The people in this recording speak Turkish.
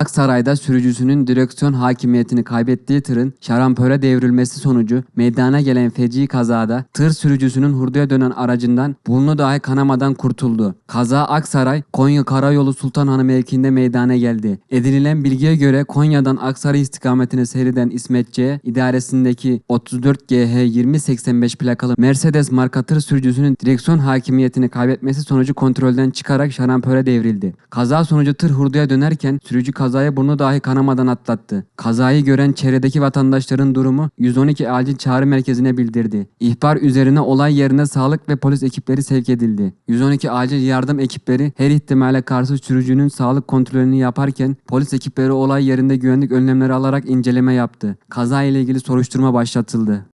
Aksaray'da sürücüsünün direksiyon hakimiyetini kaybettiği tırın şarampole devrilmesi sonucu meydana gelen feci kazada tır sürücüsünün hurdaya dönen aracından burnu dahi kanamadan kurtuldu. Kaza Aksaray, Konya Karayolu Sultanhanı mevkiinde meydana geldi. Edinilen bilgiye göre Konya'dan Aksaray istikametine seyreden İsmet C. idaresindeki 34 GH 2085 plakalı Mercedes marka tır sürücüsünün direksiyon hakimiyetini kaybetmesi sonucu kontrolden çıkarak şarampole devrildi. Kaza sonucu tır hurdaya dönerken sürücü kazaya burnu dahi kanamadan atlattı. Kazayı gören çevredeki vatandaşların durumu 112 acil çağrı merkezine bildirdi. İhbar üzerine olay yerine sağlık ve polis ekipleri sevk edildi. 112 acil yardım ekipleri her ihtimale karşı sürücünün sağlık kontrolünü yaparken polis ekipleri olay yerinde güvenlik önlemleri alarak inceleme yaptı. Kaza ile ilgili soruşturma başlatıldı.